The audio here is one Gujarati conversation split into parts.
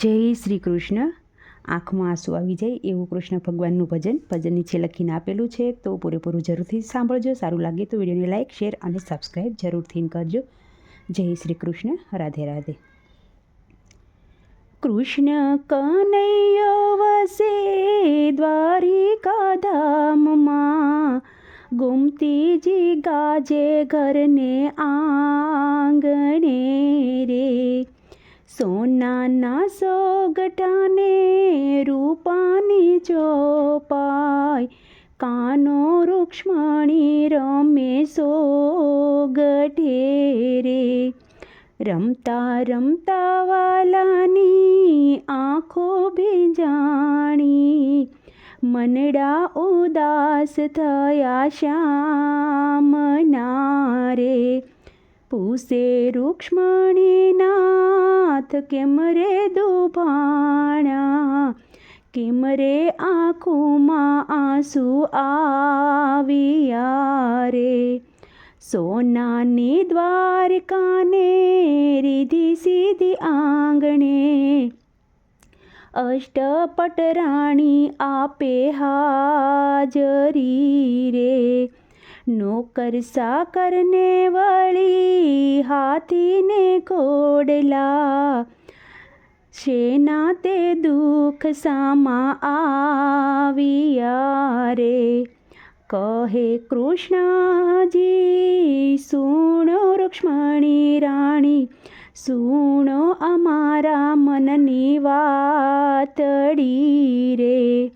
જય શ્રી કૃષ્ણ. આંખમાં આંસુ આવી જાય એવું કૃષ્ણ ભગવાનનું ભજન. ભજન નીચે લખીને આપેલું છે તો પૂરેપૂરું જરૂરથી સાંભળજો. સારું લાગે તો વિડીયોને લાઇક શેર અને સબસ્ક્રાઈબ જરૂરથી કરજો. જય શ્રી કૃષ્ણ. રાધે રાધે. કૃષ્ણ કનૈયો વસે દ્વારિકા ધામમાં ગુમતીજી ગાજે ઘરને આંગણે રે. સોનાના સોગટાને રૂપાની ચોપાય. કાનો રૂક્ષ્મણી રમે સોગઠે રે. રમતા રમતા વાલાની આંખો ભીજાણી. મનડા ઉદાસ થયા શ્યામના રે પૂસે રૂક્ષ્મણીનાથ કેમ રે દુભાણા? કેમ રે આંખોમાં આંસુ આવ્યા રે? સોનાની દ્વારકાને રીધી સીધી આંગણે. અષ્ટપટ રાણી આપે હાજરી રે. નોકર સાકરને વળી હાથીને ઘોડલા શેના તે દુઃખ સામા આવ્યા રે કહે કૃષ્ણજી સુણો રૂક્ષ્મણી રાણી સુણો અમારા મનની વાતડી રે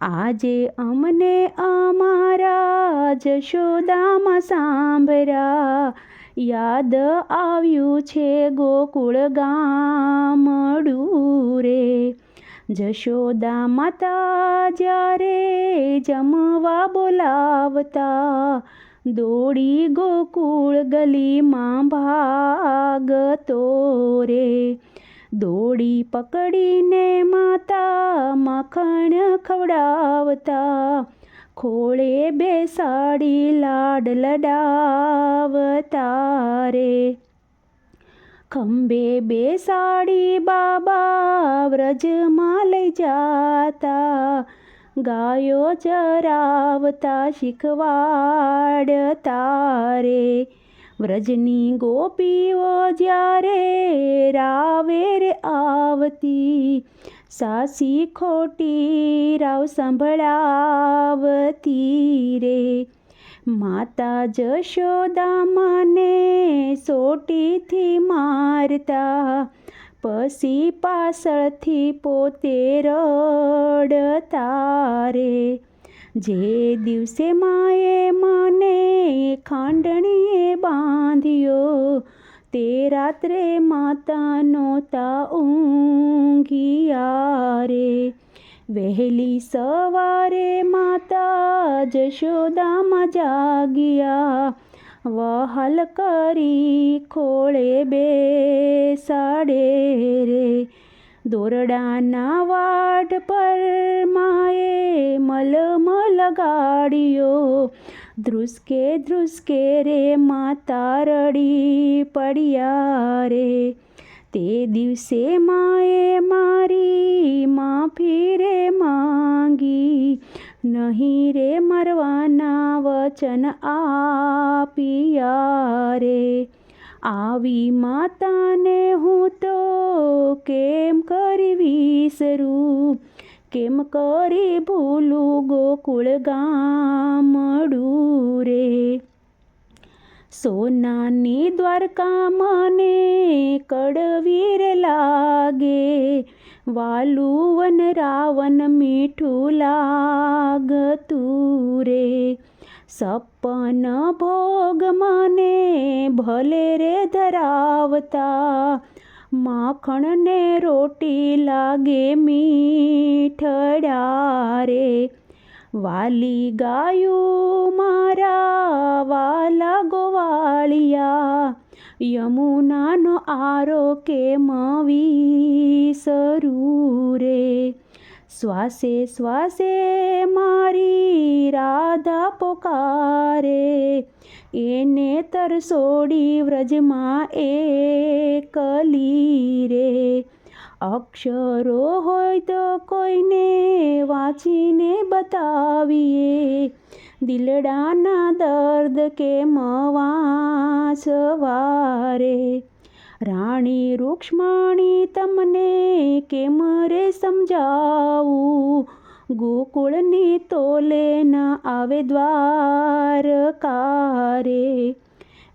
આજે અમને અમારા જશોદામાં સાંભળ્યા. યાદ આવ્યું છે ગોકુળ ગામડું રે જશોદા માતા જ્યારે જમવા બોલાવતા, દોડી ગોકુળ ગલીમાં ભાગતો રે. દોડી પકડીને માતા માખણ ખવડાવતા, ખોળે બેસાડી લાડ લડાવતા રે. ખંભે બેસાડી બાબા વ્રજમાં લઈ જાતા, ગાયો ચરાવતા શીખવાડતા રે. વ્રજની ગોપીઓ જ્યારે રાવેર આવતી, સાસી ખોટી રાવ સંભળાવતી રે. માતા જશોદા માને સોટીથી મારતા પછી પાછળથી પોતે રડતા રે. જે દિવસે માએ મને ખાંડણીએ બાંધ્યો તે રાત્રે માતા નહોતા ઊંઘિયા રે વહેલી સવારે માતા જશોદામાં જાગ્યા. વહાલ કરી ખોળે બેસાડે રે. દોરડાના વાટ પર માએ મલમ લગાડ્યો ધ્રુસકે ધ્રુસકે રે માતા રડી પડ્યા રે તે દિવસે માએ મારી માફી રે માંગી, નહીં રે મરવાના વચન આપ્યા રે આવી માતાને હું તો કેમ કરી વિસરું કેમ કરી ભૂલું ગોકુળ ગામડું? સોનાની દ્વારકા મને કડવીર લાગે, વાલુવન રાવણ મીઠું લાગતું રે સપન ભોગ મને ભલે રે ધરાવતા, માખણને રોટી લાગે મીઠડા રે વાલી ગાયો મારા વાલા ગોવાળિયા યમુનાનો આરો કેમ વિસરું રે શ્વાસે શ્વાસે મારી રાધા પોકારે, એને તરસોડી વ્રજમાં એકલી રે અક્ષરો હોય તો કોઈને વાંચીને બતાવીએ. દિલડાના દર્દ કેમ વાંચવારે? રાણી રૂક્ષ્મણી તમને કેમ રે સમજાવું? ગોકુળની તોલે ન આવે દ્વારકારે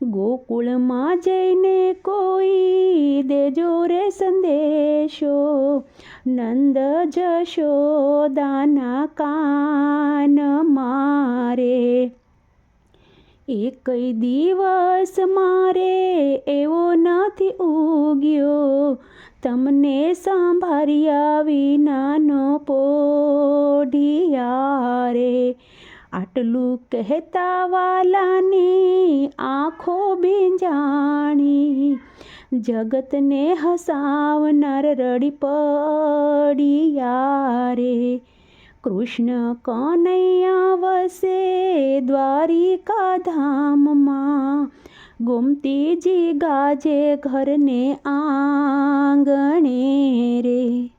ગોકુળમાં જઈને કોઈ દેજો રે સંદેશો. નંદ જશોદાના કાન મારે. એકય દિવસ મારે એવો નથી ઉગ્યો. તમને સાંભળ્યા વિનાનો પોઢિયા રે આટલું કહેતા વાલાની આંખો બીંજાણી જગતને હસાવનાર રડી પડી રે કૃષ્ણ કનૈયા વસે દ્વારિકા ધામમાં. ગોમતીજી ગાજે ઘરને આંગણે રે.